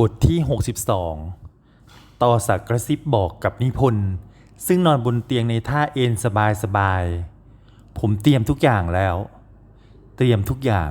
บทที่ 62 ต่อสักกระซิบบอกกับนิพนธ์ซึ่งนอนบนเตียงในท่าเอนสบายสบายๆผมเตรียมทุกอย่างแล้ว เตรียมทุกอย่าง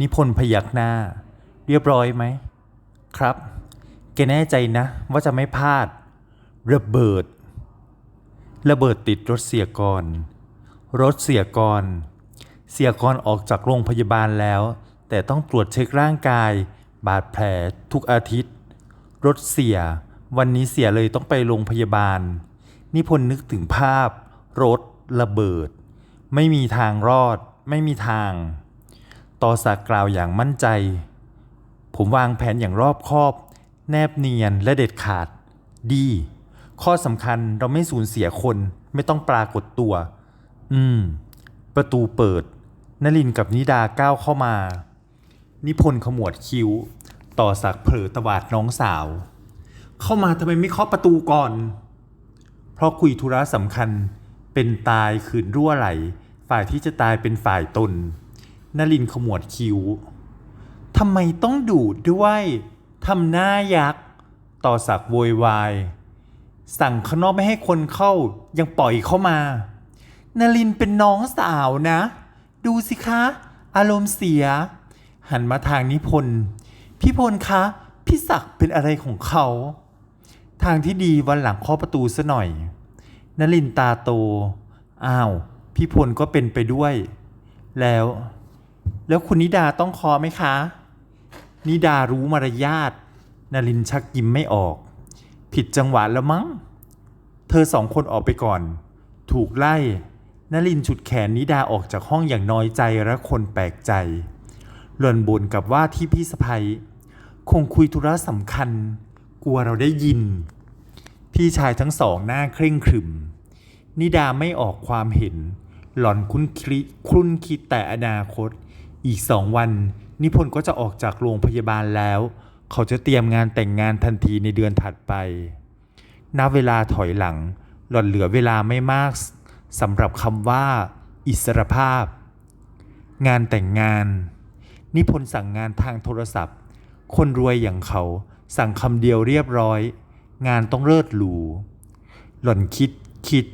นิพนธ์พยักหน้า เรียบร้อยไหม ครับ แกแน่ใจนะว่าจะไม่พลาด ระเบิด ระเบิดติดรถเสียกรรถเสียกรเสียกรออกจากโรงพยาบาลแล้ว แต่ต้องตรวจเช็คร่างกาย บาดแผลทุกอาทิตย์ รถเสีย วันนี้เสียเลยต้องไปโรงพยาบาล นิพนธ์นึกถึงภาพ รถ ระเบิด ไม่มีทางรอด ไม่มีทาง ต่อสากกล่าวอย่างมั่นใจ ผมวางแผนอย่างรอบคอบ แนบเนียนและเด็ดขาด ดี ข้อสำคัญเราไม่สูญเสียคนไม่ต้องปรากฏตัว อืม ประตูเปิดนลินกับนิดาก้าวเข้ามา นิพนธ์ขมวดคิ้ว ต่อสักเผลอตวาดน้องสาว เข้ามาทำไมไม่เคาะประตูก่อน เพราะคุยธุระสำคัญเป็นตายขืนรั่วไหล ฝ่ายที่จะตายเป็นฝ่ายตนนลินขมวดคิ้วทำไมต้องดูดด้วยทำหน้ายักษ์ต่อสักโวยวาย สั่งข้างนอกไม่ให้คนเข้ายังปล่อยเข้ามานารินเป็นน้องสาวนะ ดูสิคะ อารมณ์เสีย หันมาทางนิพนธ์ พี่พลคะ พี่ศักดิ์เป็นอะไรของเขา ทางที่ดีวันหลังเคาะประตูซะหน่อยนลินตาโต อ้าว พี่พลก็เป็นไปด้วย แล้ว แล้วคุณนิดาต้องคอไหมคะ นิดารู้มารยาทนลินชักยิ้มไม่ออก ผิดจังหวะแล้วมั้ง เธอสองคนออกไปก่อน ถูกไล่นลินฉุดแขนนิดาออกจากห้องอย่างน้อยใจและคนแปลกใจ หล่อนบ่นกับว่าที่พี่สะพ้ย คงคุยธุระสำคัญ กลัวเราได้ยิน พี่ชายทั้งสองหน้าเคร่งครึม นิดาไม่ออกความเห็น หล่อนคุ้นคิดครุ่นคิดแต่อนาคต อีกสองวัน นิพนธ์ก็จะออกจากโรงพยาบาลแล้ว เขาจะเตรียมงานแต่งงานทันทีในเดือนถัดไป นับเวลาถอยหลัง หล่อนเหลือเวลาไม่มากสำหรับคำว่า อิสรภาพ งานแต่งงาน นิพนธ์สั่งงานทางโทรศัพท์ คนรวยอย่างเขาสั่งคำเดียวเรียบร้อย งานต้องเลิศหรู หล่อนคิดคิด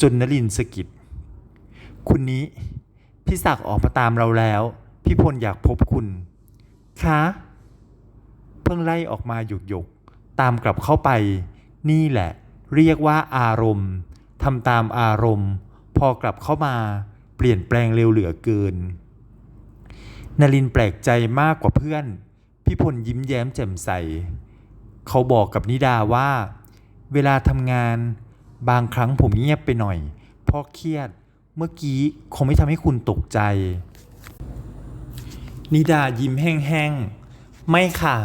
จนนลินสะกิดคุณนี้ พี่ศักดิ์ออกมาตามเราแล้ว พี่พลอยากพบคุณ คะ เพิ่งไล่ออกมาหยกหยกตามกลับเข้าไป นี่แหละ เรียกว่าอารมณ์ทำตามอารมณ์ พอกลับเข้ามาเปลี่ยนแปลงเร็วเหลือเกินนลินแปลกใจมากกว่าเพื่อน พี่พลยิ้มแย้มแจ่มใส เขาบอกกับนิดาว่า เวลาทำงาน บางครั้งผมเงียบไปหน่อย เพราะเครียดเมื่อกี้คงไม่ทำให้คุณตกใจ นิดายิ้มแห้งๆ ไม่ค่ะ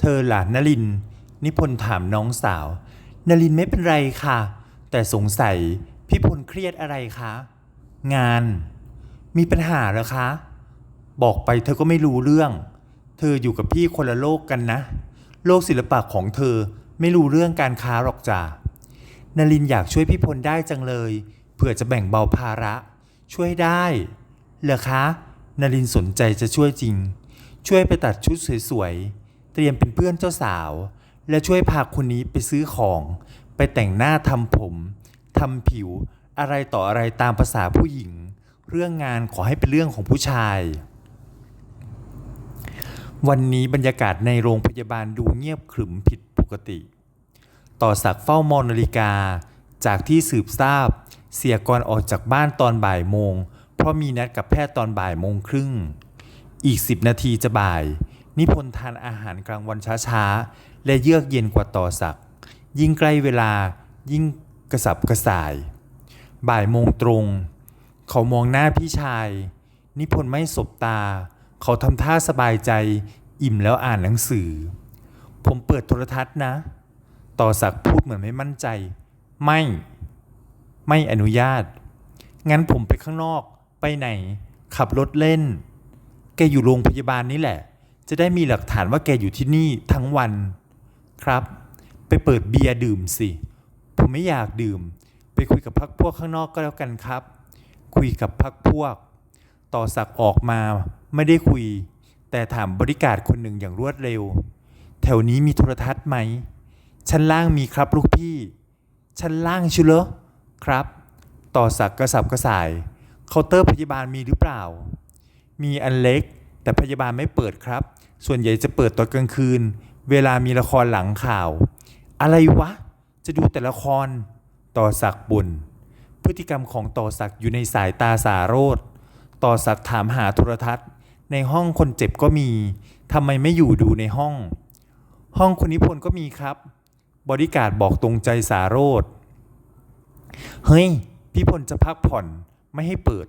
เธอหลานนลิน นิพนธ์ถามน้องสาว นลินไม่เป็นไรค่ะ แต่สงสัยพี่พลเครียดอะไรคะ งาน มีปัญหาเหรอคะ บอกไปเธอก็ไม่รู้เรื่อง เธออยู่กับพี่คนละโลกกันนะ โลกศิลปะของเธอไม่รู้เรื่องการค้าหรอกจ้ะนลินอยากช่วยพี่พลได้จังเลยเผื่อจะแบ่งเบาภาระ ช่วยได้ เหรอคะนลินสนใจจะช่วยจริง ช่วยไปตัดชุดสวยๆ เตรียมเป็นเพื่อนเจ้าสาว และช่วยพาคนนี้ไปซื้อของ ไปแต่งหน้าทำผมทำผิวอะไรต่ออะไรตามภาษาผู้หญิง เรื่องงานขอให้เป็นเรื่องของผู้ชาย วันนี้บรรยากาศในโรงพยาบาลดูเงียบขรึมผิดปกติ ต่อสักเฝ้ามองนาฬิกา จากที่สืบทราบ เสียกรออกจากบ้านตอนบ่ายโมง เพราะมีนัดกับแพทย์ตอนบ่ายโมงครึ่ง อีกสิบนาทีจะบ่าย นิพนธ์ทานอาหารกลางวันช้าๆ และเยือกเย็นกว่าต่อสัก ยิ่งใกล้เวลายิ่งกระสับกระส่าย บ่ายโมงตรง เขามองหน้าพี่ชาย นิพนธ์ไม่สบตา เขาทำท่าสบายใจอิ่มแล้วอ่านหนังสือ ผมเปิดโทรทัศน์นะ ต่อสักพูดเหมือนไม่มั่นใจ ไม่ ไม่อนุญาต งั้นผมไปข้างนอก ไปไหน ขับรถเล่น แกอยู่โรงพยาบาลนี่แหละ จะได้มีหลักฐานว่าแกอยู่ที่นี่ทั้งวัน ครับ ไปเปิดเบียร์ดื่มสิ ผมไม่อยากดื่ม ไปคุยกับพักพวกข้างนอกก็แล้วกันครับ คุยกับพักพวก ต่อสักออกมา ไม่ได้คุย แต่ถามบริการคนหนึ่งอย่างรวดเร็ว แถวนี้มีโทรทัศน์ไหม ชั้นล่างมีครับลูกพี่ ชั้นล่างชิเหรอครับ ต่อสักกระสับกระส่าย เคาน์เตอร์พยาบาลมีหรือเปล่า มีอันเล็ก แต่พยาบาลไม่เปิดครับ ส่วนใหญ่จะเปิดตอนกลางคืน เวลามีละครหลังข่าว อะไรวะ จะดูแต่ละคร ต่อสักบุญพฤติกรรมของต่อสักอยู่ในสายตาสาโรธต่อสักถามหาโทรทัศน์ ในห้องคนเจ็บก็มีทำไมไม่อยู่ดูในห้อง ห้องคุณนิพนธ์ก็มีครับ บริการบอกตรงใจสาโรธเฮ้ยพี่พลจะพักผ่อนไม่ให้เปิด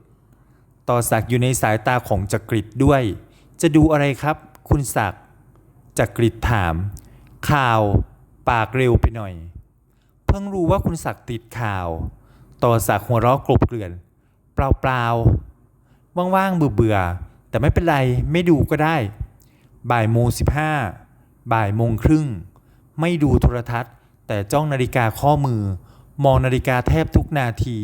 ต่อศักอยู่ในสายตาของจักริดด้วย จะดูอะไรครับ คุณศักจักริดถาม ข่าว ปากเร็วไปหน่อย เพิ่งรู้ว่าคุณศักติดข่าว ต่อศักหัวเราะกลบเกลื่อน เปล่าๆว่างๆเบื่อๆ แต่ไม่เป็นไรไม่ดูก็ได้ บ่ายโมงสิบห้าบ่ายโมงครึ่ง ไม่ดูโทรทัศน์ แต่จ้องนาฬิกาข้อมือ มองนาฬิกาแทบทุกนาที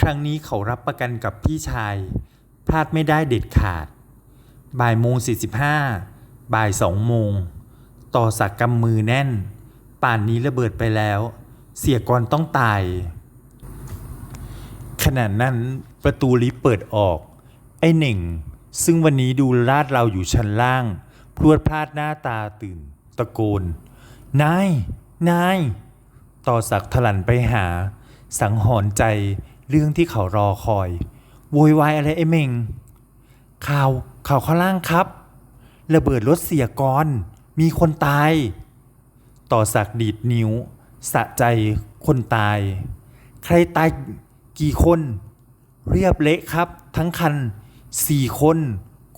ครั้งนี้เขารับประกันกับพี่ชาย พลาดไม่ได้เด็ดขาด บ่ายโมงสี่สิบห้าบ่ายสองโมง ต่อสักกำมือแน่น ป่านนี้ระเบิดไปแล้ว เสียกรต้องตาย ขณะนั้นประตูลิฟต์เปิดออก ไอ้เหน่ง ซึ่งวันนี้ดูลาดเราอยู่ชั้นล่าง พรวดพลาดหน้าตาตื่น ตะโกน นาย นาย ต่อสักถลันไปหา สังหรณ์ใจเรื่องที่เขารอคอย โวยวายอะไรไอ้เมงข่าวข่าวข้างล่างครับ ระเบิดรถเสียกรมีคนตาย ต่อสักดีดนิ้ว สะใจคนตาย ใครตายกี่คน เรียบเละครับ ทั้งคัน สี่คน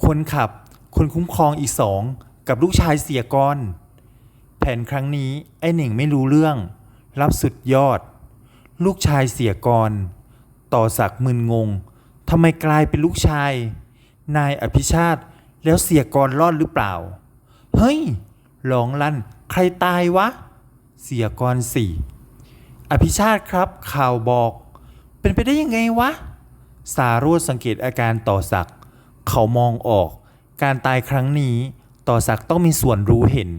คนขับ คนคุ้มครองอีกสองกับลูกชายเสียกรแผนครั้งนี้ไอ้หน่งไม่รู้เรื่อง รับสุดยอด ลูกชายเสียกรต่อสักมึนงงทำไมกลายเป็นลูกชาย นายอภิชาติแล้วเสียกรรอดหรือเปล่า เฮ้ยร้องลั่นใครตายวะ เสียกรสี่อภิชาติครับข่าวบอก เป็นไปได้ยังไงวะ สาโรธสังเกตอาการต่อสักดิ์เขามองออก การตายครั้งนี้ ต่อสักดิ์ต้องมีส่วนรู้เห็น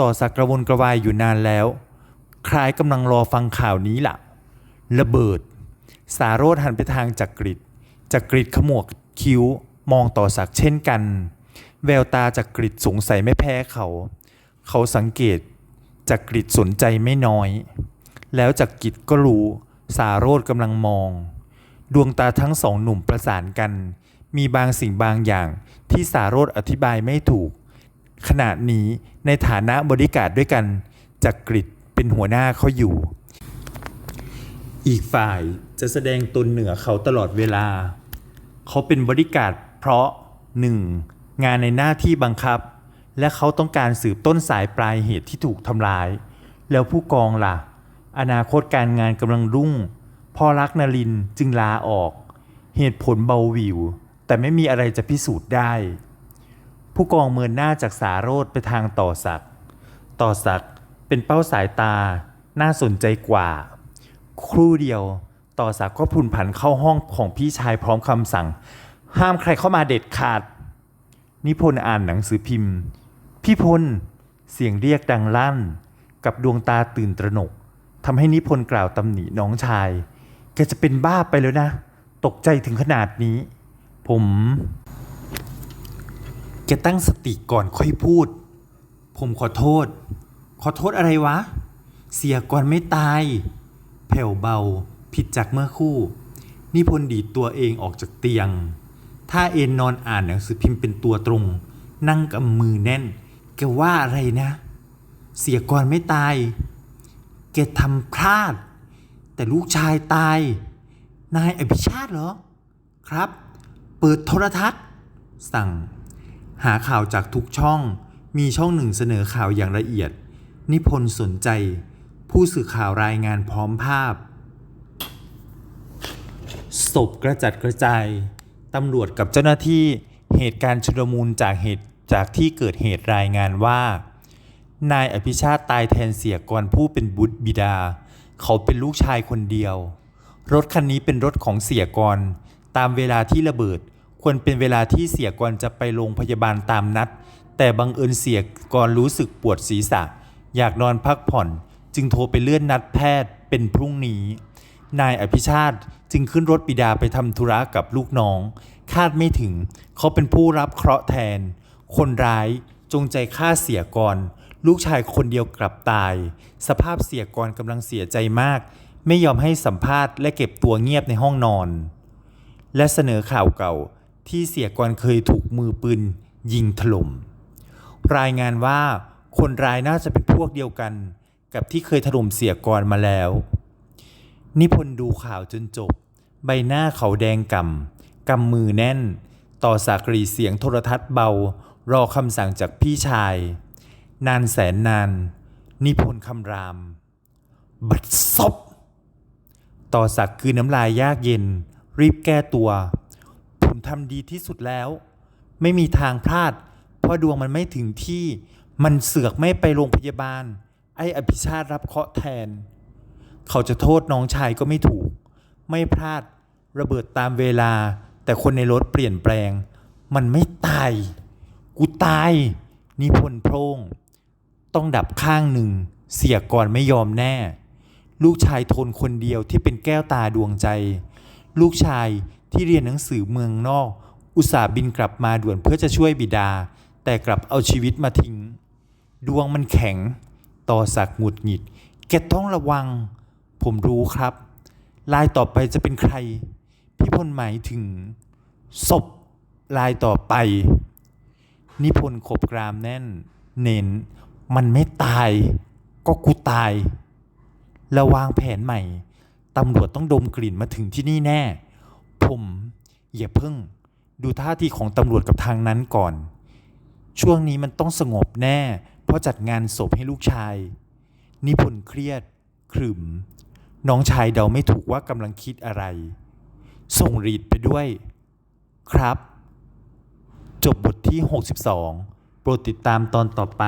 ต่อสักดิ์กระวนกระวายอยู่นานแล้ว คล้ายกำลังรอฟังข่าวนี้ล่ะ ระเบิด สาโรธหันไปทางจักริดจักริดขมวกคิ้วมองต่อสักดิ์เช่นกัน แววตาจักริดสงสัยไม่แพ้เขา เขาสังเกตจักริดสนใจไม่น้อย แล้วจักริดก็รู้สาโรธกำลังมอง ดวงตาทั้งสองหนุ่มประสานกัน มีบางสิ่งบางอย่างที่สาโรธอธิบายไม่ถูก ขณะนี้ในฐานะบริการด้วยกันจักริดเป็นหัวหน้าเขาอยู่ อีกฝ่ายจะแสดงตนเหนือเขาตลอดเวลา เขาเป็นบริการเพราะ 1. งานในหน้าที่บังคับ และเขาต้องการสืบต้นสายปลายเหตุที่ถูกทำร้าย แล้วผู้กองล่ะ อนาคตการงานกำลังรุ่ง พอรักนลินจึงลาออก เหตุผลเบาวิว แต่ไม่มีอะไรจะพิสูจน์ได้ ผู้กองเมินหน้าจากสาโรธไปทางต่อศักต่อศักเป็นเป้าสายตา น่าสนใจกว่า ครู่เดียวต่อศักก็พลุนผันเข้าห้องของพี่ชายพร้อมคำสั่ง ห้ามใครเข้ามาเด็ดขาด นิพนธ์อ่านหนังสือพิมพ์ พี่พลเสียงเรียกดังลั่น กับดวงตาตื่นตระหนกทำให้นิพนธ์กล่าวตำหนิน้องชาย แกจะเป็นบ้าไปแล้วนะ ตกใจถึงขนาดนี้ ผม แกตั้งสติก่อนค่อยพูด ผมขอโทษ ขอโทษอะไรวะ เสียก่อนไม่ตาย แผ่วเบา ผิดจากเมื่อคู่ นิพนธ์ดีตัวเองออกจากเตียง ถ้าเอนนอนอ่านหนังสือพิมพ์เป็นตัวตรง นั่งกำมือแน่น แกว่าอะไรนะ เสียก่อนไม่ตาย แกทำพลาด แต่ลูกชายตาย นายอภิชาติเหรอ ครับ เปิดโทรทัศน์ สั่ง หาข่าวจากทุกช่อง มีช่องหนึ่งเสนอข่าวอย่างละเอียด นิพนธ์สนใจ ผู้สื่อข่าวรายงานพร้อมภาพ ศพกระจัดกระจาย ตำรวจกับเจ้าหน้าที่ เหตุการณ์ชุลมุนจากเหตุจากที่เกิดเหตุรายงานว่า นายอภิชาติตายแทนเสียกรผู้เป็นบุตรบิดา เขาเป็นลูกชายคนเดียว รถคันนี้เป็นรถของเสียกร ตามเวลาที่ระเบิด ควรเป็นเวลาที่เสียกรจะไปโรงพยาบาลตามนัด แต่บังเอิญเสียก่อนรู้สึกปวดศีรษะ อยากนอนพักผ่อน จึงโทรไปเลื่อนนัดแพทย์เป็นพรุ่งนี้ นายอภิชาติจึงขึ้นรถบิดาไปทำธุระกับลูกน้อง คาดไม่ถึง เขาเป็นผู้รับเคราะห์แทน คนร้ายจงใจฆ่าเสียกร ลูกชายคนเดียวกลับตาย สภาพเสียกรกำลังเสียใจมาก ไม่ยอมให้สัมภาษณ์และเก็บตัวเงียบในห้องนอน และเสนอข่าวเก่าที่เสียกรเคยถูกมือปืนยิงถล่ม รายงานว่าคนร้ายน่าจะเป็นพวกเดียวกัน กับที่เคยถล่มเสียกรมาแล้ว นิพนธ์ดูข่าวจนจบ ใบหน้าเขาแดงกำกำมือแน่น ต่อสากรีเสียงโทรทัศน์เบารอคำสั่งจากพี่ชาย นานแสนนาน นิพนธ์คำราม บัดซบต่อสักคือน้ำลายยากเย็น รีบแก้ตัว ผมทำดีที่สุดแล้ว ไม่มีทางพลาด เพราะดวงมันไม่ถึงที่ มันเสือกไม่ไปโรงพยาบาล ไอ้อภิชาติรับเคาะแทน เขาจะโทษน้องชายก็ไม่ถูก ไม่พลาด ระเบิดตามเวลา แต่คนในรถเปลี่ยนแปลง มันไม่ตาย กูตาย นิพนธ์โพร่ง ต้องดับข้างหนึ่ง เสียก่อนไม่ยอมแน่ ลูกชายทนคนเดียวที่เป็นแก้วตาดวงใจ ลูกชายที่เรียนหนังสือเมืองนอก อุตส่าห์บินกลับมาด่วนเพื่อจะช่วยบิดา แต่กลับเอาชีวิตมาทิ้ง ดวงมันแข็ง ต่อสักหงุดหงิด แกต้องระวัง ผมรู้ครับ ลายต่อไปจะเป็นใคร พี่พลหมายถึง ศพลายต่อไป นิพนธ์ขบกรามแน่น เน้น มันไม่ตายก็กูตายแล้ววางแผนใหม่ตำรวจต้องดมกลิ่นมาถึงที่นี่แน่ ผมอย่าเพิ่ง ดูท่าทีของตำรวจกับทางนั้นก่อน ช่วงนี้มันต้องสงบแน่ เพราะจัดงานศพให้ลูกชาย นิพนธ์เครียดขรึม น้องชายเดาไม่ถูกว่ากำลังคิดอะไร ส่งรีดไปด้วย ครับ จบบทที่ 62 โปรดติดตามตอนต่อไป